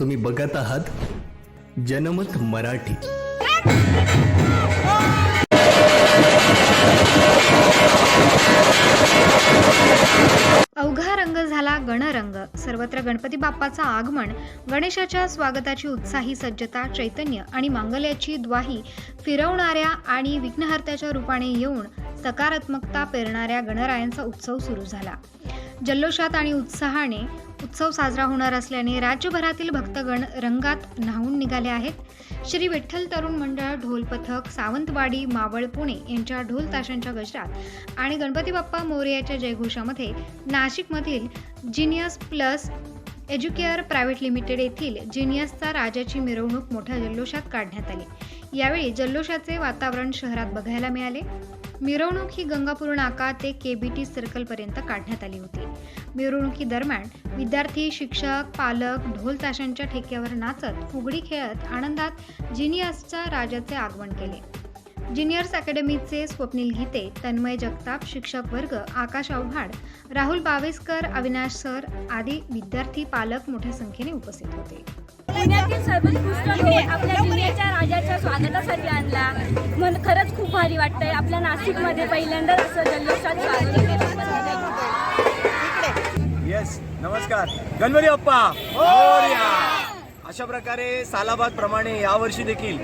तुम्ही बघत आहात जनमत मराठी. अवघा रंग झाला गणरंग. सर्वत्र गणपती बाप्पाचं आगमन गणेशाच्या स्वागताची उत्साही सज्जता चैतन्य आणि मांगल्याची द्वाही फिरवणाऱ्या आणि विघ्नहर्त्याच्या रूपाने येऊन सकारात्मकता पेरणाऱ्या गणरायांचा उत्सव सुरू झाला. जल्लोषात आणि उत्साहाने उत्सव साजरा होणार असल्याने राज्यभरातील भक्तगण रंगात न्हावून निघाले आहेत. श्री विठ्ठल तरुण मंडळ ढोल पथक सावंतवाडी मावळ पुणे यांच्या ढोल ताशांच्या गजरात आणि गणपती बाप्पा मोरयाच्या जयघोषामध्ये नाशिकमधील genius plus educare private limited येथील जिनियसचा राजाची मिरवणूक मोठ्या जल्लोषात काढण्यात आली. यावेळी जल्लोषाचे वातावरण शहरात बघायला मिळाले. मिरवणूक ही गंगापूर नाका ते केबीटी सर्कलपर्यंत काढण्यात आली होती. मिरवणुकीदरम्यान विद्यार्थी शिक्षक पालक ढोल ताशांच्या ठेक्यावर नाचत फुगडी खेळत आनंदात जिनियसच्या राजाचे आगमन केले. जिनियर्स अकॅडमीचे स्वप्नील गीते तन्मय जगताप शिक्षक वर्ग आकाश आव्हाड राहुल बावेस्कर अविनाश सर आदी विद्यार्थी पालक मोठ्या संख्येने उपस्थित होते. पुण्यातील आपल्या राजाच्या स्वागतासाठी आणला. मन खरंच खूप भारी वाटतंय. आपल्या नाशिकमध्ये पहिल्यांदाच असं जल्लोषात स्वागत केलं. येस नमस्कार. गणपती बाप्पा. मोरया. अशा प्रकारे सालाबाद प्रमाणे यावर्षी देखील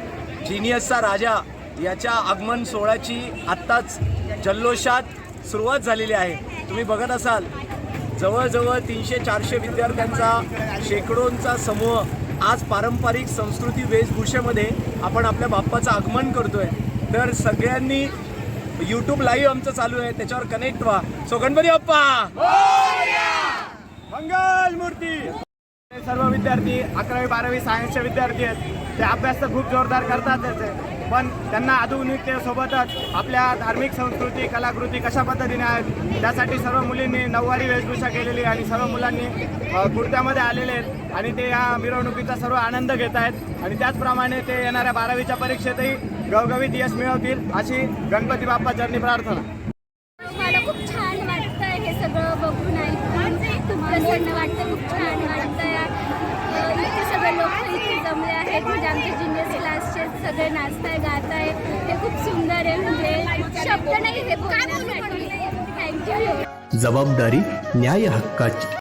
जिनियसचा राजा याच्या आगमन सोहळ्याची आत्ताच जल्लोषात सुरुवात झालेली आहे. तुम्ही बघत असाल जवळजवळ तीनशे चारशे विद्यार्थ्यांचा शेकडोंचा समूह आज पारंपरिक संस्कृती वेशभूषेमध्ये आपण आपल्या बाप्पाचं आगमन करतोय. तर सगळ्यांनी यूट्यूब लाईव्ह आमचं चालू आहे त्याच्यावर कनेक्ट व्हा. सो गणपती बाप्पा! मंगल मूर्ती! सर्व विद्यार्थी अकरावी बारावी सायन्सचे विद्यार्थी आहेत. ते अभ्यास तर खूप जोरदार करतातच. आहे पण त्यांना आधुनिकतेसोबतच आपल्या धार्मिक संस्कृती कलाकृती कशा पद्धतीने आहेत त्यासाठी सर्व मुलींनी नऊवारी वेशभूषा केलेली आणि सर्व मुलांनी कुर्त्यामध्ये आलेले आहेत आणि ते या मिरवणुकीचा सर्व आनंद घेत आहेत. आणि त्याचप्रमाणे ते येणाऱ्या बारावीच्या परीक्षेतही गवगवीत यश मिळवतील अशी गणपती बाप्पा चरणी प्रार्थना. मला खूप छान वाटतंय हे सगळं बघून ऐकून. खूप प्रसन्न वाटतं खूप छान वाटतंय. इथे सगळे लोक इथे जमले आहेत म्हणजे आमचे जिनियस सगळे नाचताय गाताय. हे खूप सुंदर आहे म्हणजे शब्द नाही हे थँक्यू जबाबदारी न्याय हक्काची.